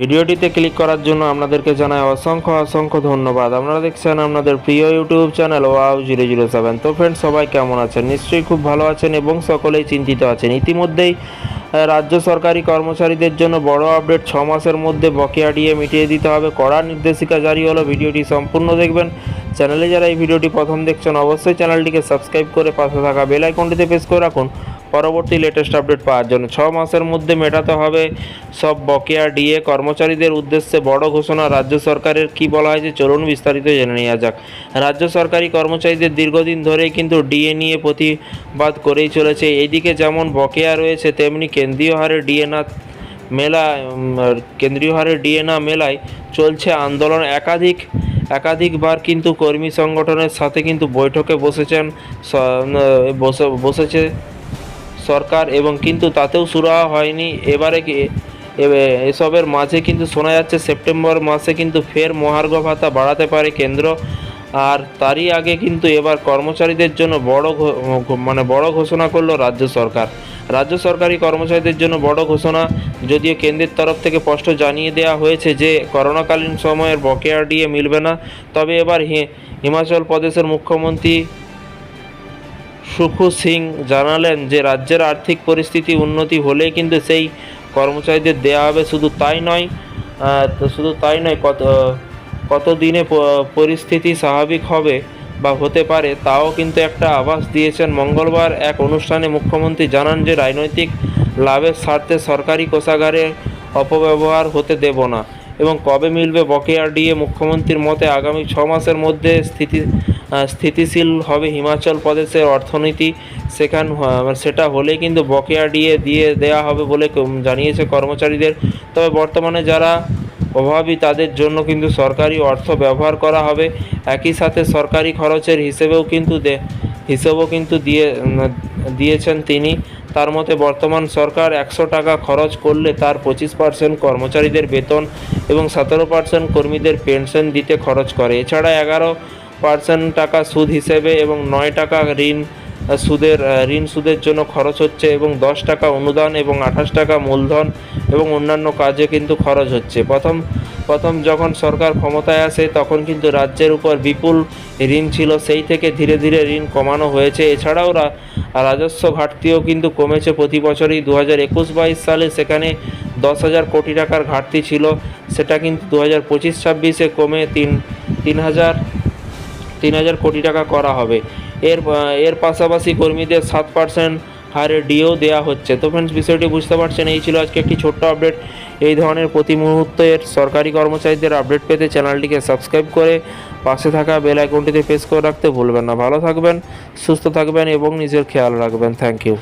ভিডিওটিতে ক্লিক করার জন্য আপনাদেরকে জানাই অসংখ্য অসংখ্য ধন্যবাদ। আপনারা দেখছেন আপনাদের প্রিয় YouTube channel wow zero zero seven. তো ফ্রেন্ড সবাই কেমন আছেন? নিশ্চয়ই খুব ভালো আছেন এবং সকলেই চিন্তিত আছেন। ইতিমধ্যেই রাজ্য সরকারি কর্মচারীদের জন্য বড় আপডেট ছ মাসের মধ্যে বকেয়া দিয়ে মিটিয়ে দিতে হবে। কড়া নির্দেশিকা জারি হলো। ভিডিওটি সম্পূর্ণ দেখবেন। চ্যানেলে যারা এই ভিডিওটি প্রথম দেখছেন, অবশ্যই চ্যানেলটিকে সাবস্ক্রাইব করে পাশে থাকা বেল আইকনটিতে প্রেস করে রাখুন। পরবর্তী লেটেস্ট আপডেট পাওয়ার জন্য। ছ মাসের মধ্যে মেটাতে হবে সব বকেয়া ডিএ কর্মচারীদের উদ্দেশ্যে বড় ঘোষণা। রাজ্য সরকারের কি বলা হয়েছে চলুন বিস্তারিত জেনে নেওয়া যাক। রাজ্য সরকারি কর্মচারীদের দীর্ঘদিন ধরেই কিন্তু ডিএ নিয়ে প্রতিবাদ করেই চলেছে। এইদিকে যেমন বকেয়া রয়েছে, তেমনি কেন্দ্রীয় হারে ডিএ না মেলা কেন্দ্রীয় হারে ডিএ না মেলায় চলছে আন্দোলন। একাধিক, একাধিকবার কিন্তু কর্মী সংগঠনের সাথে কিন্তু বৈঠকে বসেছেন বসে, বসেছে সরকার এবং কিন্তু তাতেও সুরাহা হয়নি। এবারে কি এসবের মাঝে কিন্তু শোনা যাচ্ছে সেপ্টেম্বর মাসে কিন্তু ফের মহার্ঘ ভাতা বাড়াতে পারে কেন্দ্র। আর তারই আগে কিন্তু এবার কর্মচারীদের জন্য বড় মানে বড় ঘোষণা করল রাজ্য সরকার। রাজ্য সরকারি কর্মচারীদের জন্য বড় ঘোষণা, যদিও কেন্দ্রের তরফ থেকে স্পষ্ট জানিয়ে দেওয়া হয়েছে যে, করোনাকালীন সময়ের বকেয়া ডিএ মিলবে না। তবে এবার হিমাচল প্রদেশের মুখ্যমন্ত্রী সুখু সিং জানালেন যে রাজ্যের আর্থিক পরিস্থিতি উন্নতি হলে কিন্তু সেই কর্মচারীদের দেওয়া হবে শুধু তাই নয় শুধু তাই নয়, কত কত দিনে পরিস্থিতি স্বাভাবিক হবে বা হতে পারে তাও কিন্তু একটা আভাস দিয়েছেন। মঙ্গলবার এক অনুষ্ঠানে মুখ্যমন্ত্রী জানান যে রাজনৈতিক লাভের স্বার্থে সরকারি কোষাগারে অপব্যবহার হতে দেব না এবং কবে মিলবে বকেয়া ডিএ মুখ্যমন্ত্রীর মতে আগামী ছ মাসের মধ্যে স্থিতি স্থিতিশীল হবে হিমাচল প্রদেশের অর্থনীতি সেখান সেটা হলে কিন্তু বকেয়া ডিএ দিয়ে দেওয়া হবে বলে জানিয়েছে কর্মচারীদের। তবে বর্তমানে যারা অভাবী, তাদের জন্য কিন্তু সরকারি অর্থ ব্যবহার করা হবে। একই সাথে সরকারি খরচের হিসেবেও কিন্তু দে- হিসেবও কিন্তু দিয়ে দিয়েছেন তিনি। তার মতে, বর্তমান সরকার একশো টাকা খরচ করলে তার পঁচিশ পার্সেন্ট কর্মচারীদের বেতন এবং সতেরো পার্সেন্ট কর্মীদের পেনশন দিতে খরচ করে। এছাড়া এগারো পার্সেন্ট টাকা সুদ হিসেবে এবং নয় টাকা ঋণ সুদের ঋণ সুদের জন্য খরচ হচ্ছে এবং দশ টাকা অনুদান এবং আঠাশ টাকা মূলধন এবং অন্যান্য কাজে কিন্তু খরচ হচ্ছে। প্রথম প্রথম যখন সরকার ক্ষমতায় আসে তখন কিন্তু রাজ্যের উপর বিপুল ঋণ ছিল, সেই থেকে ধীরে ধীরে ঋণ কমানো হয়েছে। এছাড়াও রাজস্ব ঘাটতিও কিন্তু কমেছে প্রতি বছরই। দু হাজার একুশ বাইশ সালে সেখানে দশ হাজার কোটি টাকার ঘাটতি ছিল, সেটা কিন্তু দু হাজার পঁচিশ ছাব্বিশে কমে তিন তিন হাজার তিন হাজার কোটি টাকা করা হবে। এর এর পাশাপাশি কর্মীদের সাত পার্সেন্ট হারে ডিও দেওয়া হচ্ছে। তো ফ্রেন্ডস বিষয়টি বুঝতে পারছেন, এই ছিল আজকে একটি ছোট্ট আপডেট এই ধরনের প্রতি মুহূর্তের সরকারি কর্মচারীদের আপডেট পেতে চ্যানেলটিকে সাবস্ক্রাইব করে পাশে থাকা বেল আইকনটিতে প্রেস করে রাখতে ভুলবেন না। ভালো থাকবেন, সুস্থ থাকবেন এবং নিজের খেয়াল রাখবেন। Thank you